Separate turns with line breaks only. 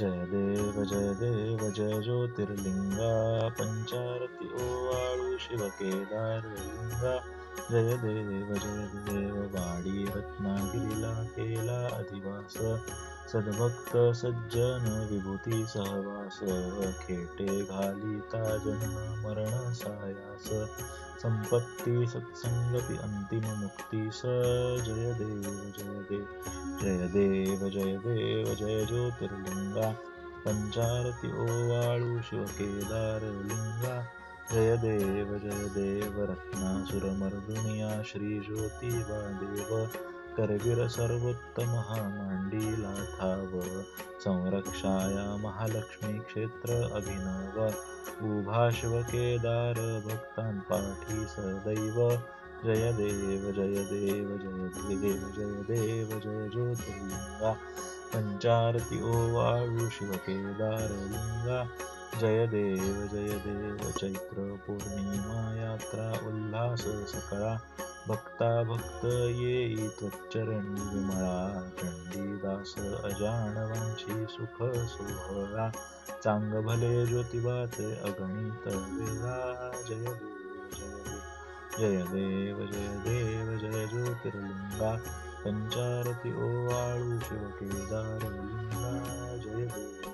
जय देव जय देव जय ज्योतिर्लिंगा, पंचारती ओवाळू, शिव केदार लिंगा जय देव जय देव, वाडी रत्नागिरीला केला अधिवास, सद्भक्त सज्जन विभूती सहवास, खेटे घालिता जन्म मरण सायास, संपत्ती सत्संगति अंतिम मुक्ति स जय देव, जय जय देव जय देव, जय ज्योतिर्लिंगा। पंचारती ओवाळू शिव केदार लिंगा। जय देव जय देव, रत्नासुरमर्दुनिया श्रीज्योतिबा देव करवीर सर्वोत्तम हा मांडीला ठाव संरक्षाया महालक्ष्मी क्षेत्र अभिनव। उभा शिव केदार भक्तां पाठी सदैव। जय देव जय देव, जय देव जय देव जय ज्योतिर्लिंगा पंचारती ओवाळू केदार लिंगा जय देव जय देव चैत्र पूर्णिमा यात्रा उल्लास सकळा भक्ता भक्त येई त्वच्चरणी चंडीदास अजाणवांची सुख सोहळा चांग भले ज्योतिबाचे अगणित वेळा जय देव जय जय देव जय देव जय ज्योतिर्लिंगा पंचारती ओवाळू शिव केदार लिंगा जय देव।